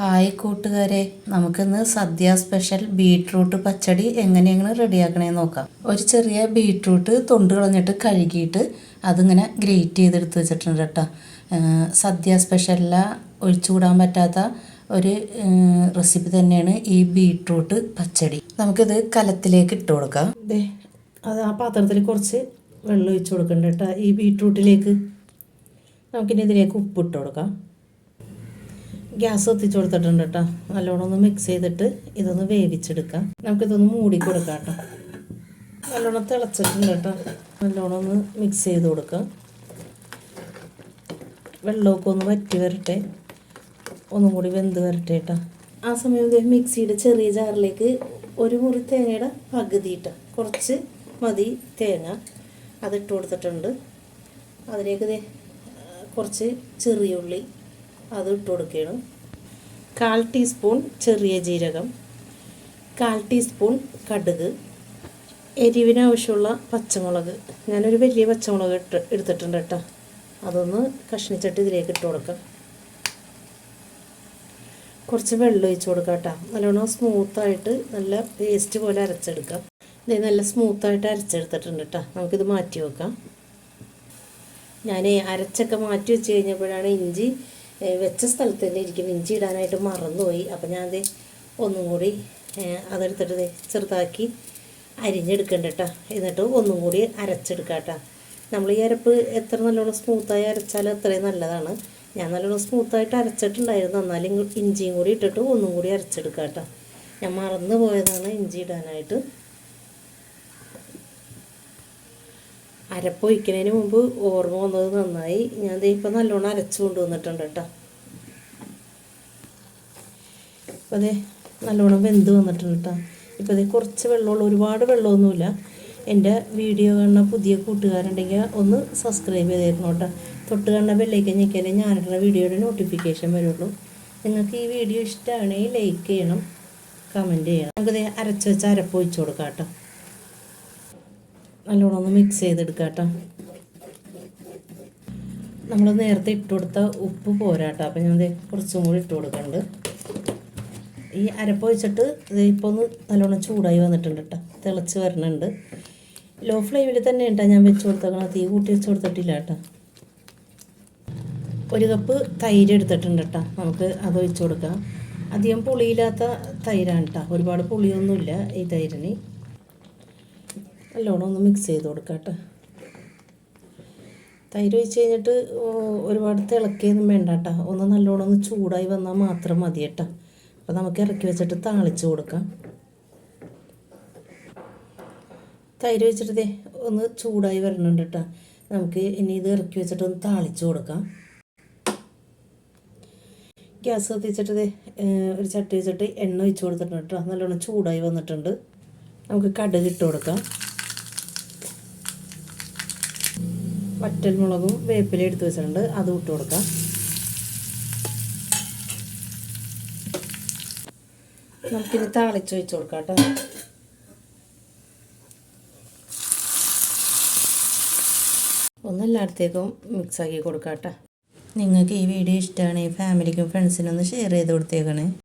Hi കൂട്ടുകാരെ നമുക്കിന്ന് സദ്യ special beetroot പച്ചടി എങ്ങനെയാണ് റെഡിയാക്കണേന്ന് നോക്കാം. ഒരു ചെറിയ ബീട്രൂട്ട് തൊണ്ട് കളഞ്ഞിട്ട് കഴുകിയിട്ട് അതിങ്ങനെ ഗ്രേറ്റ് ചെയ്തെടുത്ത് വെച്ചിട്ടുണ്ട് കേട്ടോ. സദ്യ സ്പെഷ്യലില ഒഴിച്ചുകൂടാൻ പറ്റാത്ത ഒരു റെസിപ്പി തന്നെയാണ് ഈ ബീട്രൂട്ട് പച്ചടി. നമുക്കിത് കലത്തിലേക്ക് ഇട്ട് കൊടുക്കാം. അത് ആ പാത്രത്തിൽ കുറച്ച് വെള്ളം ഒഴിച്ചു കൊടുക്കണ്ട കേട്ടോ. ഈ ബീട്രൂട്ടിലേക്ക് നമുക്കിനി ഇതിലേക്ക് ഉപ്പ് ഇട്ട് കൊടുക്കാം. ഗ്യാസ് ഒത്തിച്ചു കൊടുത്തിട്ടുണ്ട് കേട്ടോ. നല്ലോണം ഒന്ന് മിക്സ് ചെയ്തിട്ട് ഇതൊന്ന് വേവിച്ചെടുക്കാം. നമുക്കിതൊന്ന് മൂടി കൊടുക്കാം കേട്ടോ. നല്ലോണം തിളച്ചിട്ടുണ്ട് കേട്ടോ. നല്ലോണം ഒന്ന് മിക്സ് ചെയ്ത് കൊടുക്കാം. വെള്ളമൊക്കെ ഒന്ന് വറ്റി വരട്ടെ. ഒന്നും കൂടി വെന്ത് വരട്ടെ കേട്ടോ. ആ സമയം ഇതേ മിക്സിയുടെ ചെറിയ ജാറിലേക്ക് ഒരു മുറി തേങ്ങയുടെ പകുതി ഇട്ട കുറച്ച് മതി തേങ്ങ അതിട്ട് കൊടുത്തിട്ടുണ്ട്. അതിലേക്ക് കുറച്ച് ചെറിയ ഉള്ളി അത് ഇട്ട് കൊടുക്കുകയാണ് കാൽ ടീസ്പൂൺ ചെറിയ ജീരകം കാൽ ടീസ്പൂൺ കടുക് എരിവിനാവശ്യമുള്ള പച്ചമുളക്. ഞാനൊരു വലിയ പച്ചമുളക് ഇട്ട് എടുത്തിട്ടുണ്ട് കേട്ടോ. അതൊന്ന് കഷ്ണിച്ചിട്ട് ഇതിലേക്ക് ഇട്ട് കൊടുക്കാം. കുറച്ച് വെള്ളം ഒഴിച്ച് കൊടുക്കാം കേട്ടോ. നല്ലോണം സ്മൂത്തായിട്ട് നല്ല പേസ്റ്റ് പോലെ അരച്ചെടുക്കാം. ഇത് നല്ല സ്മൂത്തായിട്ട് അരച്ചെടുത്തിട്ടുണ്ട് കേട്ടോ. നമുക്കിത് മാറ്റി വെക്കാം. ഞാൻ അരച്ചൊക്കെ മാറ്റി വെച്ച് കഴിഞ്ഞപ്പോഴാണ് ഇഞ്ചി വെച്ച സ്ഥലത്ത് തന്നെ ഇരിക്കും. ഇഞ്ചി ഇടാനായിട്ട് മറന്നുപോയി. അപ്പം ഞാൻ ഒന്നും കൂടി അതെടുത്തിട്ട് ചെറുതാക്കി അരിഞ്ഞെടുക്കണ്ട കേട്ടോ എന്നിട്ട് ഒന്നും കൂടി അരച്ചെടുക്കാം കേട്ടോ നമ്മൾ ഈ അരപ്പ് എത്ര നല്ലോണം സ്മൂത്തായി അരച്ചാൽ അത്രയും നല്ലതാണ്. ഞാൻ നല്ലോണം സ്മൂത്തായിട്ട് അരച്ചിട്ടുണ്ടായിരുന്നു. എന്നാലും ഇഞ്ചിയും കൂടി ഇട്ടിട്ട് ഒന്നും കൂടി അരച്ചെടുക്കാം കേട്ടോ ഞാൻ മറന്നു പോയതാണ് ഇഞ്ചി ഇടാനായിട്ട്. അരപ്പൊഴിക്കുന്നതിന് മുമ്പ് ഓർമ്മ വന്നത് നന്നായി. ഞാൻ ഇപ്പം നല്ലോണം അരച്ചു കൊണ്ടുവന്നിട്ടുണ്ട് കേട്ടോ. ഇപ്പം അതെ നല്ലോണം വെന്ത് വന്നിട്ടുണ്ട് കേട്ടോ. ഇപ്പം അതെ കുറച്ച് വെള്ളമുള്ള ഒരുപാട് വെള്ളമൊന്നുമില്ല. എന്റെ വീഡിയോ കാണുന്ന പുതിയ കൂട്ടുകാരുണ്ടെങ്കിൽ ഒന്ന് സബ്സ്ക്രൈബ് ചെയ്തിരുന്നു കേട്ടോ. തൊട്ട് കാണുന്ന ബെല്ലേക്ക് ഞെക്കിയാലേ ഞാനിടുന്ന വീഡിയോയുടെ നോട്ടിഫിക്കേഷൻ വരുള്ളൂ. നിങ്ങൾക്ക് ഈ വീഡിയോ ഇഷ്ടമാണെങ്കിൽ ലൈക്ക് ചെയ്യണം കമന്റ് ചെയ്യണം. നമുക്കിത് അരച്ച് വെച്ച് അരപ്പ് ഒഴിച്ച് കൊടുക്കാം കേട്ടോ. നല്ലോണം ഒന്ന് മിക്സ് ചെയ്തെടുക്കാം കേട്ടോ നമ്മൾ നേരത്തെ ഇട്ട് കൊടുത്ത ഉപ്പ് പോരാട്ടോ അപ്പം ഞാൻ കുറച്ചും കൂടി ഇട്ട് കൊടുക്കുന്നുണ്ട് ഈ അരപ്പ് വെച്ചിട്ട് ഇത് ഇപ്പോൾ ഒന്ന് നല്ലോണം ചൂടായി വന്നിട്ടുണ്ട് കേട്ടോ തിളച്ച് വരണുണ്ട്. ലോ ഫ്ലെയിമിൽ തന്നെ കേട്ടോ ഞാൻ വെച്ച് കൊടുത്തേക്കണം തീ കൂട്ടി വെച്ച് കൊടുത്തിട്ടില്ല കേട്ടോ ഒരു കപ്പ് തൈര് എടുത്തിട്ടുണ്ട് കേട്ടോ നമുക്ക് അത് ഒഴിച്ച് കൊടുക്കാം. അധികം പുളിയില്ലാത്ത തൈരാണ് കേട്ടോ ഒരുപാട് പുളിയൊന്നുമില്ല ഈ തൈരിന്. നല്ലോണം ഒന്ന് മിക്സ് ചെയ്ത് കൊടുക്കാം കേട്ടോ. തൈര് ഒഴിച്ച് കഴിഞ്ഞിട്ട് ഒരുപാട് തിളക്കിയൊന്നും വേണ്ട കേട്ടോ. ഒന്ന് നല്ലോണം ഒന്ന് ചൂടായി വന്നാൽ മാത്രം മതി കേട്ടോ. അപ്പോൾ നമുക്ക് ഇറക്കി വെച്ചിട്ട് താളിച്ച് കൊടുക്കാം. തൈര് വെച്ചിട്ട് ഒന്ന് ചൂടായി വരണുണ്ട് കേട്ടോ. നമുക്ക് ഇനി ഇത് ഇറക്കി വെച്ചിട്ട് ഒന്ന് താളിച്ച് കൊടുക്കാം. ഗ്യാസ് കത്തിച്ചിട്ട് ഒരു ചട്ടി വെച്ചിട്ട് എണ്ണ ഒഴിച്ച് കൊടുത്തിട്ടുണ്ട് കേട്ടോ. നല്ലോണം ചൂടായി വന്നിട്ടുണ്ട്. നമുക്ക് കടുക് ഇട്ട് കൊടുക്കാം. വറ്റൽമുളകും വേപ്പില എടുത്ത് വെച്ചിട്ടുണ്ട്. അതും ഇട്ട് കൊടുക്കാം. നമുക്കിനി താളിച്ച് വെച്ച് കൊടുക്കാം കേട്ടോ. ഒന്നെല്ലായിടത്തേക്കും മിക്സാക്കി കൊടുക്കാം കേട്ടോ. നിങ്ങൾക്ക് ഈ വീഡിയോ ഇഷ്ടമാണ് ഫാമിലിക്കും ഫ്രണ്ട്സിനും ഒന്ന് ഷെയർ ചെയ്ത് കൊടുത്തേക്കണേ.